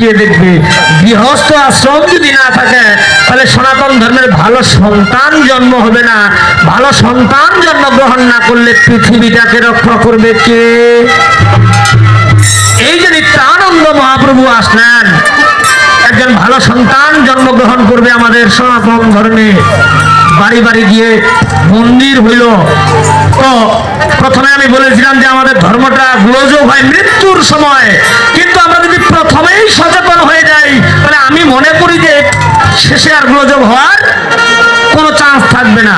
গৃহস্থ আশ্রম যদি না থাকে, তাহলে সনাতন ধর্মের ভালো সন্তান জন্ম হবে না। ভালো সন্তান জন্মগ্রহণ না করলে পৃথিবীটাকে রক্ষা করবে কে? এই যে নিত্যানন্দ মহাপ্রভু আসলেন, একজন ভালো সন্তান জন্মগ্রহণ করবে আমাদের সনাতন ধর্মে। বাড়ি বাড়ি গিয়ে মন্দির হইল। তো প্রথমে আমি বলেছিলাম যে আমাদের ধর্মটা গ্লোজো হয় মৃত্যুর সময়। কিন্তু আমরা যদি প্রথমেই সচেতন হয়ে যাই তাহলে আমি মনে করি যে শেষে আর গ্লোজব হওয়ার কোনো চান্স থাকবে না।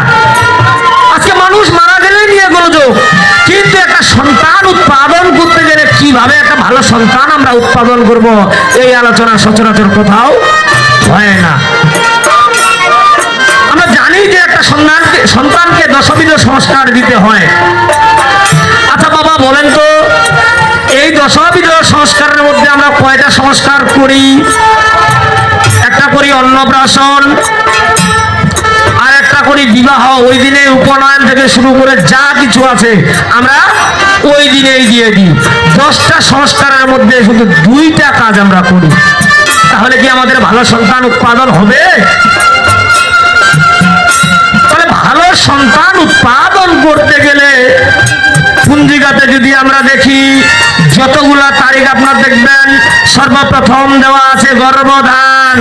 আজকে মানুষ মারা গেলেই নিয়ে গোলযোগ কিন্তু একটা সন্তান উৎপাদন করতে গেলে কীভাবে একটা ভালো সন্তান আমরা উৎপাদন করব? এই আলোচনা সচরাচর কোথাও হয় না। আমরা জানি যে একটা সন্তানকে সন্তানকে দশবিধ সংস্কার দিতে হয়। আচ্ছা বাবা, বলেন তো, এই দশবিধ সংস্কারের মধ্যে আমরা কয়টা সংস্কার করি? অন্নপ্রাশন আর একটা করি বিবাহ ওই দিনে উপনয়ন থেকে শুরু করে যা কিছু আছে আমরা ওই দিনেই দিয়ে দিই। দশটা সংস্কারের মধ্যে শুধু দুইটা কাজ আমরা করি। তাহলে কি আমাদের ভালো সন্তান উৎপাদন হবে? ভালো সন্তান উৎপাদন করতে গেলে পুঞ্জিকাতে যদি আমরা দেখি, যতগুলা তারিখ আপনার দেখবেন, সর্বপ্রথম দেওয়া আছে গর্ভধান।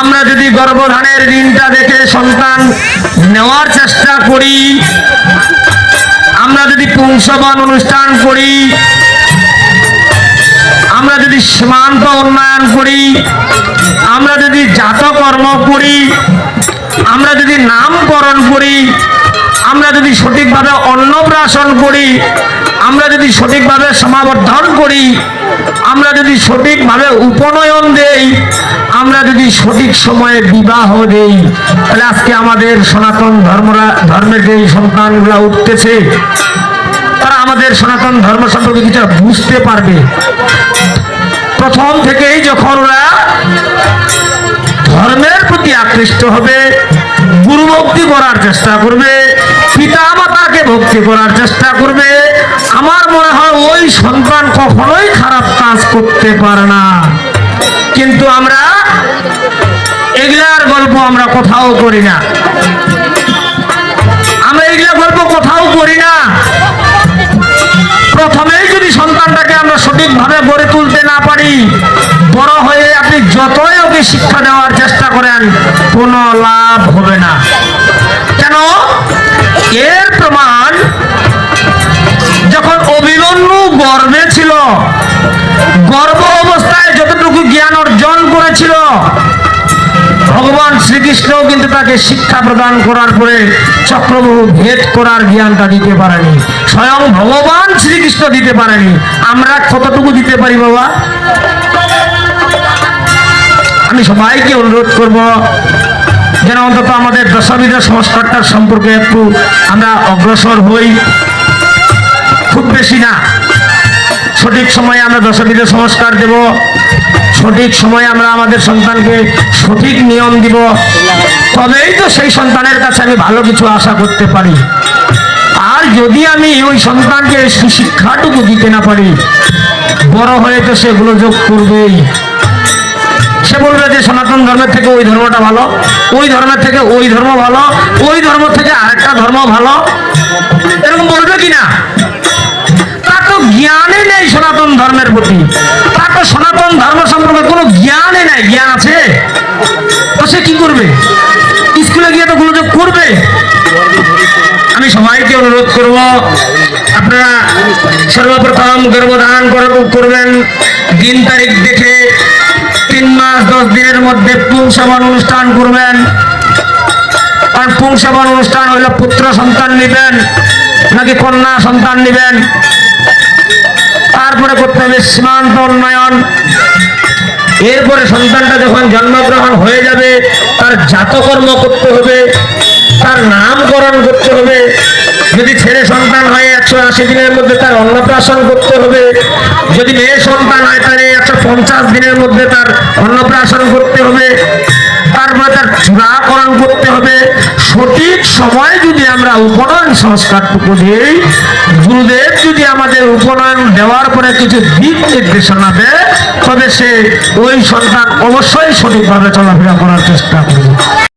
আমরা যদি গর্ভধানের ঋণটা দেখে সন্তান নেওয়ার চেষ্টা করি, আমরা যদি পুংসবন অনুষ্ঠান করি, আমরা যদি সীমান্ত উন্নয়ন করি, আমরা যদি জাতকর্ম করি, আমরা যদি নামকরণ করি আমরা যদি সঠিকভাবে অন্নপ্রাশন করি, আমরা যদি সঠিকভাবে সমাবর্ধন করি, আমরা যদি সঠিকভাবে উপনয়ন দেই, আমরা যদি সঠিক সময়ে বিবাহ দেই, তাহলে আজকে আমাদের সনাতন ধর্মরা, ধর্মের যে সন্তানগুলা উঠতেছে, তারা আমাদের সনাতন ধর্ম সম্পর্কে কিছু বুঝতে পারবে। প্রথম থেকেই যখন ওরা ধর্মের প্রতি আকৃষ্ট হবে গুরু ভক্তি করার চেষ্টা করবে পিতা মাতাকে ভক্তি করার চেষ্টা করবে। আমার মনে হয় ওই সন্তান কখনোই খারাপ কাজ করতে পারে না। কিন্তু আমরা এগুলার গল্প আমরা কোথাও করি না। আমরা এগুলা গল্প কোথাও করি না। প্রথমেই যদি সন্তানটাকে আমরা সঠিকভাবে গড়ে তুলতে না পারি, বড় হয়ে আপনি যতই ওকে শিক্ষা দেওয়ার চেষ্টা করেন, কোনো লাভ হবে না। করেছিল ভগবান শ্রীকৃষ্ণ কিন্তু তাকে শিক্ষা প্রদান করার পরে চক্রবাহু ভেদ করার জ্ঞানটা দিতে পারেনি। স্বয়ং ভগবান শ্রীকৃষ্ণ দিতে পারেনি। আমরা কতটুকু দিতে পারি বাবা? আমি সবাইকে অনুরোধ করব, যেন অন্তত আমাদের দশবিধ সংস্কারটার সম্পর্কে একটু আমরা অগ্রসর হই। খুব বেশি না। সঠিক সময়ে আমরা দশবিধ সংস্কার দেব। সঠিক সময়ে আমরা আমাদের সন্তানকে সঠিক নিয়ম দিব। তবেই তো সেই সন্তানের কাছে আমি ভালো কিছু আশা করতে পারি। আর যদি আমি ওই সন্তানকে সুশিক্ষাটুকু দিতে না পারি, বড় হয়ে তো সেগুলো যোগ করবেই। সে বলবে যে সনাতন ধর্মের থেকে ওই ধর্মটা ভালো, ওই ধর্মের থেকে ওই ধর্ম ভালো, ওই ধর্ম থেকে আরেকটা ধর্ম ভালো। এরকম বলবে কি না তার তো জ্ঞানই নেই সনাতন ধর্মের প্রতি। তার তো সনাতন ধর্ম সম্পর্কে কোনো জ্ঞানই নেই। জ্ঞান আছে? তো সে কি করবে? স্কুলে গিয়ে তো গোলযোগ করবে। আমি সবাইকে অনুরোধ করব, আপনারা সর্বপ্রথম গর্ভধান কর- করবেন। দিন তারিখ দেখে তিন মাস দশ দিনের মধ্যে পুংসবন অনুষ্ঠান করবেন। আর পুংসবন অনুষ্ঠান হইলে পুত্র সন্তান নেবেন, নাকি কন্যা সন্তান নেবেন? তারপরে করতে হবে সীমান্ত উন্নয়ন। এরপরে সন্তানটা যখন জন্মগ্রহণ হয়ে যাবে, তার জাতকর্ম করতে হবে, তার নামকরণ করতে হবে। যদি ছেলে সন্তান হয়, একশো আশি দিনের মধ্যে তার অন্নপ্রাশন করতে হবে। যদি মেয়ে সন্তান হয় তাহলে একশো পঞ্চাশ দিনের মধ্যে তার অন্নপ্রাশন করতে হবে। তার চূড়াকরণ করতে হবে। সঠিক সময় যদি আমরা উপনয়ন সংস্কারটুকু দিই গুরুদেব যদি আমাদের উপনয়ন দেওয়ার পরে কিছু দিক নির্দেশনা দেয়, তবে সে ওই সন্তান অবশ্যই সঠিকভাবে চলাফেরা করার চেষ্টা